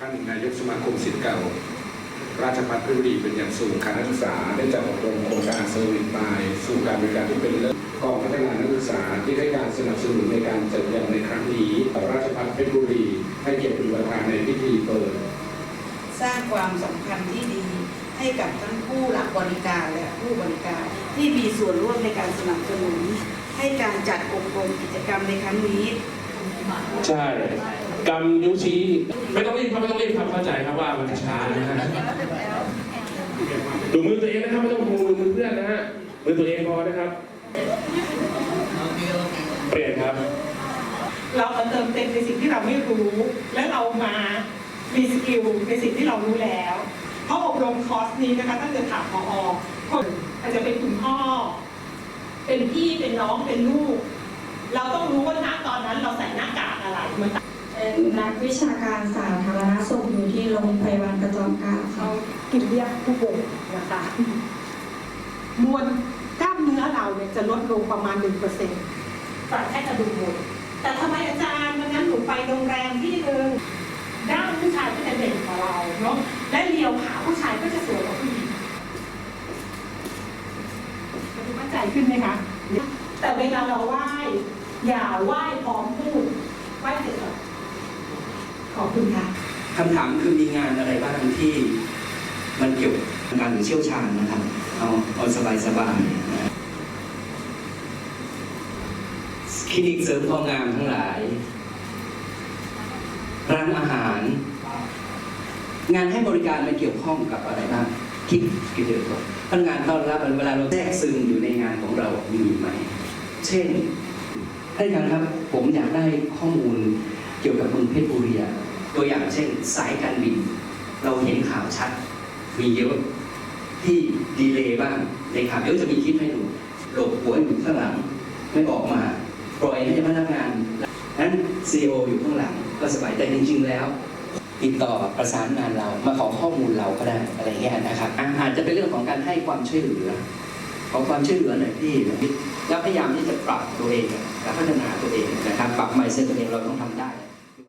ท่านนายกสมาคมศิษย์เก่า ราชภัฏเพชรบุรีเป็นอย่างสูงคณะนักศึกษาได้จัดอบรมโครงการเซอร์วิสบายสู่การบริการที่เป็นเลิศกองพัฒนานักศึกษาที่ให้การสนับสนุนในการจัดอย่างในครั้งนี้ราชภัฏเพชรบุรีให้เกียรติเป็นประธานในพิธีเปิด สร้างความสัมพันธ์ที่ดีให้กับทั้งผู้รับบริการและผู้บริการ ที่มีส่วนร่วมในการสนับสนุน ให้การจัดอบรมกิจกรรมในครั้งนี้ ใช่ กำนิ้วชี้ ไม่ต้องรีบครับไม่ต้องรีบครับเข้าใจครับว่ามันช้านะฮะดูมือตัวเองนะครับไม่ต้องดูมือเพื่อนนะฮะมือตัวเองพอนะครับ เปลี่ยนครับ เรามาเติมเต็มในสิ่งที่เราไม่รู้ และเรามามีสกิลในสิ่งที่เรารู้แล้ว เพราะอบรมคอร์สนี้นะคะถ้าเกิดถามพอคนอาจจะเป็นคุณพ่อ เป็นพี่เป็นน้องเป็นลูก เราต้องรู้ว่าณตอนนั้นเราใส่หน้ากากอะไรมัน เป็นนักวิชาการสาธารณสุขอยู่ที่โรงพยาบาลกระจอมเกล้าเขากินเรียกผู้ป่วยนะคะมวลกล้ามเนื้อเราเนี่ยจะลดลงประมาณ1%แต่แค่กระดูกหมดแต่ทำไมอาจารย์วันนั้นหนูไปโรงแรมที่หนึ่งด้านผู้ชายก็จะเด่นกว่าเราเนาะและเลียวขาผู้ชายก็จะสวยกว่าผู้หญิงดูมั่นใจขึ้นไหมคะ แต่เวลาเราไหว้อย่าไหว้พร้อมพูดไหว้เสร็จแล้ว ขอบคุณค่ะคำถามคือมีงานอะไรบ้างที่มันเกี่ยวกับการหรือเชี่ยวชาญนะครับ เอาเอาสบายสบายคลินิกเสริมความงามทั้งหลาย ร้านอาหาร งานให้บริการมันเกี่ยวข้องกับอะไรบ้างคิดคิดเดียวก่อนพนักงานต้อนรับเวลาเราแทรกซึมอยู่ในงานของเรามีไหม เช่นท่านอาจารย์ครับ ผมอยากได้ข้อมูลเกี่ยวกับเมืองเพชรบุรีอะ ตัวอย่างเช่นสายการบิน เราเห็นข่าวชัด มีเยอะที่ดีเลย์บ้างในข่าวเดี๋ยวจะมีคลิปให้ดูหลบหัวอยู่ข้างหลังไม่ออกมา ปล่อยให้พนักงานนั้นซีออยู่ข้างหลังก็สบายแต่จริงๆแล้ว ติดต่อประสานงานเรามาขอข้อมูลเราก็ได้อะไรเงี้ยนะครับอาจจะเป็นเรื่องของการให้ความช่วยเหลือขอความช่วยเหลือหน่อยพี่แล้วพยายามที่จะปรับตัวเองและพัฒนาตัวเองนะครับ ปรับไม่เซ็ตตัวเองเราต้องทำได้